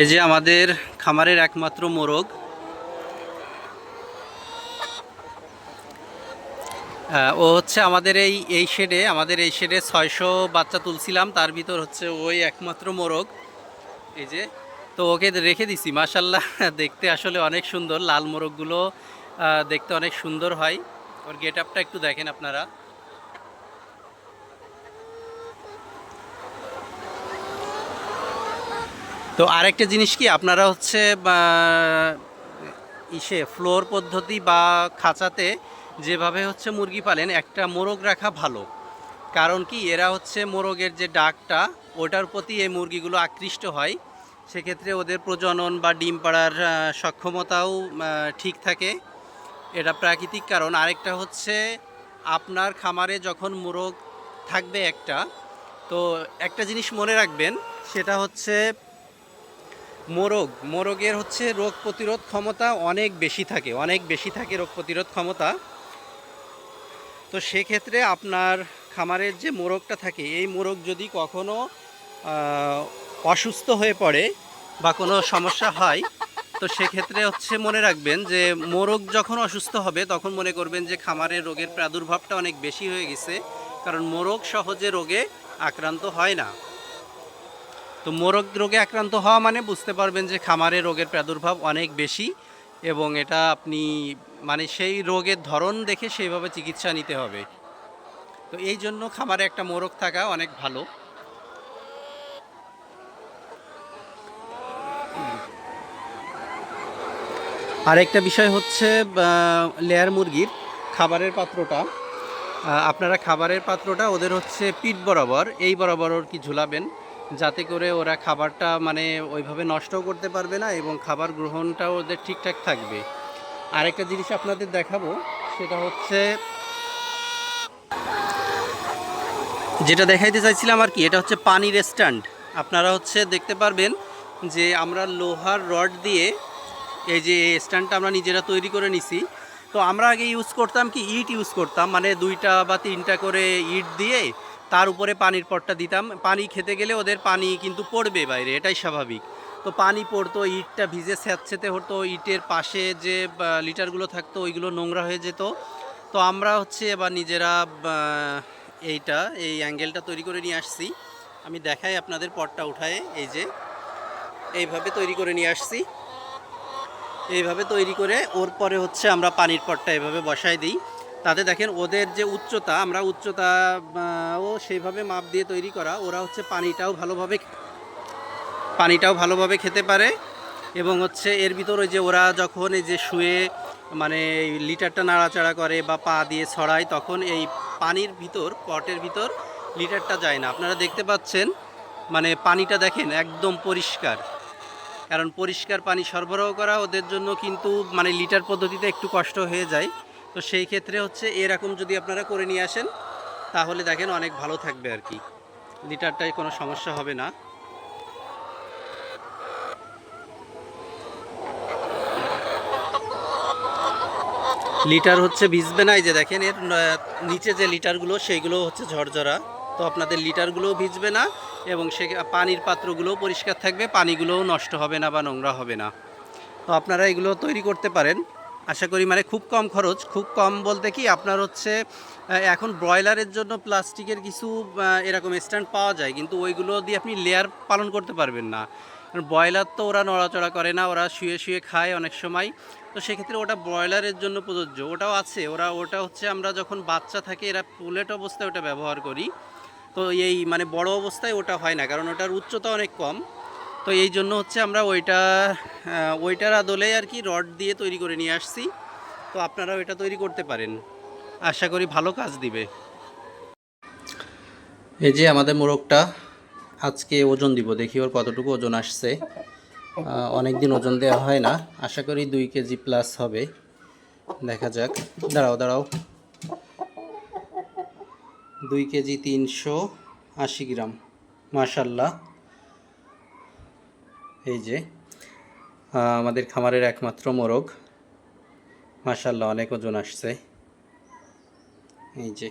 এই যে আমাদের খামারের একমাত্র মোরগ। ও হচ্ছে আমাদের এই এই শেডে, আমাদের এই শেডে ছয়শো বাচ্চা তুলছিলাম, তার ভিতর হচ্ছে ওই একমাত্র মোরগ। এই যে, তো ওকে রেখে দিছি মাশাল্লাহ দেখতে আসলে অনেক সুন্দর, লাল মোরগগুলো দেখতে অনেক সুন্দর হয়। ওর গেট আপটা একটু দেখেন আপনারা। তো আরেকটা জিনিস কি, আপনারা হচ্ছে ইসে ফ্লোর পদ্ধতি বা খাঁচাতে যেভাবে হচ্ছে মুরগি পালেন, একটা মোরগ রাখা ভালো। কারণ কি, এরা হচ্ছে মোরগের যে ডাকটা, ওটার প্রতি এই মুরগিগুলো আকৃষ্ট হয়। সেক্ষেত্রে ওদের প্রজনন বা ডিম পাড়ার সক্ষমতাও ঠিক থাকে। এটা প্রাকৃতিক কারণ। আরেকটা হচ্ছে, আপনার খামারে যখন মোরগ থাকবে একটা, তো একটা জিনিস মনে রাখবেন, সেটা হচ্ছে মোরগ। মোরগের হচ্ছে রোগ প্রতিরোধ ক্ষমতা অনেক বেশি থাকে, অনেক বেশি থাকে রোগ প্রতিরোধ ক্ষমতা। তো সেক্ষেত্রে আপনার খামারের যে মোরগটা থাকে, এই মোরগ যদি কখনো অসুস্থ হয়ে পড়ে বা কোনো সমস্যা হয়, তো সেক্ষেত্রে হচ্ছে মনে রাখবেন যে মোরগ যখন অসুস্থ হবে, তখন মনে করবেন যে খামারের রোগের প্রাদুর্ভাবটা অনেক বেশি হয়ে গেছে। কারণ মোরগ সহজে রোগে আক্রান্ত হয় না। তো মোরগ রোগে আক্রান্ত হওয়া মানে বুঝতে পারবেন যে খামারে রোগের প্রাদুর্ভাব অনেক বেশি এবং এটা আপনি মানে সেই রোগের ধরন দেখে সেইভাবে চিকিৎসা নিতে হবে। তো এই জন্য খামারে একটা মোরগ থাকা অনেক ভালো। আরেকটা বিষয় হচ্ছে লেয়ার মুরগির খাবারের পাত্রটা। আপনারা খাবারের পাত্রটা, ওদের হচ্ছে পিঠ বরাবর, এই বরাবর কি ঝুলাবেন? যাতে করে ওরা খাবারটা মানে ওইভাবে নষ্টও করতে পারবে না এবং খাবার গ্রহণটাও ওদের ঠিকঠাক থাকবে। আরেকটা জিনিস আপনাদের দেখাবো, সেটা হচ্ছে যেটা দেখাইতে চাইছিলাম আর কি, এটা হচ্ছে পানির স্ট্যান্ড। আপনারা হচ্ছে দেখতে পারবেন যে আমরা লোহার রড দিয়ে এই যে স্ট্যান্ডটা আমরা নিজেরা তৈরি করে নিছি। তো আমরা আগে ইউজ করতাম কি, ইট ইউজ করতাম মানে দুইটা বা তিনটা করে ইট দিয়ে তার উপরে পানির পটটা দিতাম। পানি খেতে গেলে ওদের পানি কিন্তু পড়বে বাইরে, এটাই স্বাভাবিক। তো পানি পড়তো, ইটটা ভিজে স্যাঁতসেতে হতো, ইটের পাশে যে লিটারগুলো থাকতো, ওইগুলো নোংরা হয়ে যেত। তো আমরা হচ্ছে এবার নিজেরা এইটা, এই অ্যাঙ্গেলটা তৈরি করে নিয়ে আসছি। আমি দেখাই আপনাদের পটটা উঠায়, এই যে, এইভাবে তৈরি করে নিয়ে আসছি। এইভাবে তৈরি করে ওর পরে হচ্ছে আমরা পানির পটটা এভাবে বসাই দিই। তাতে দেখেন ওদের যে উচ্চতা, আমরা উচ্চতা ও সেইভাবে মাপ দিয়ে তৈরি করা, ওরা হচ্ছে পানিটাও ভালোভাবে পানিটাও ভালোভাবে খেতে পারে এবং হচ্ছে এর ভিতর ওই যে ওরা যখন এই যে শুয়ে মানে লিটারটা নাড়াচাড়া করে বা পা দিয়ে ছড়ায়, তখন এই পানির ভিতর, পটের ভিতর লিটারটা যায় না। আপনারা দেখতে পাচ্ছেন মানে পানিটা দেখেন একদম পরিষ্কার। কারণ পরিষ্কার পানি সরবরাহ করা ওদের জন্য কিন্তু মানে লিটার পদ্ধতিতে একটু কষ্ট হয়ে যায়। তো সেই ক্ষেত্রে হচ্ছে এরকম যদি আপনারা করে নিয়ে আসেন, তাহলে দেখেন অনেক ভালো থাকবে আর কি। লিটারটায় কোনো সমস্যা হবে না। লিটার হচ্ছে ভিজবে না, এই যে দেখেন এর নিচে যে লিটারগুলো, সেইগুলো হচ্ছে ঝরঝরা। তো আপনাদের লিটারগুলোও ভিজবে না এবং সে পানির পাত্রগুলোও পরিষ্কার থাকবে, পানিগুলোও নষ্ট হবে না বা নোংরা হবে না। তো আপনারা এগুলো তৈরি করতে পারেন। আশা করি মানে খুব কম খরচ, খুব কম বলতে কি আপনার হচ্ছে এখন ব্রয়লারের জন্য প্লাস্টিকের কিছু এরকম স্ট্যান্ড পাওয়া যায়, কিন্তু ওইগুলো দিয়ে আপনি লেয়ার পালন করতে পারবেন না। কারণ ব্রয়লার তো ওরা নড়াচড়া করে না, ওরা শুয়ে শুয়ে খায় অনেক সময়। তো সেক্ষেত্রে ওটা ব্রয়লারের জন্য প্রযোজ্য। ওটাও আছে, ওরা, ওটা হচ্ছে আমরা যখন বাচ্চা থাকে, এরা পুলেট অবস্থায় ওটা ব্যবহার করি। তো এই মানে বড় অবস্থায় ওটা হয় না, কারণ ওটার উচ্চতা অনেক কম। তো এই জন্য হচ্ছে আমরা ওইটা ওইটার আদলে আর কি রড দিয়ে তৈরি করে নিয়ে আসছি। তো আপনারা ওইটা তৈরি করতে পারেন। আশা করি ভালো কাজ দিবে। এই যে আমাদের মোরগটা, আজকে ওজন দিব, দেখি ওর কতটুকু ওজন আসছে। অনেক দিন ওজন দেওয়া হয় না। আশা করি দুই কেজি প্লাস হবে। দেখা যাক। দাঁড়াও দাঁড়াও। দুই কেজি তিনশো আশি গ্রাম। মাশাল্লাহ। এই যে আমাদের খামারের একমাত্র মোরগ। মাসাল্লাহ অনেক ওজন আসছে। এই যে।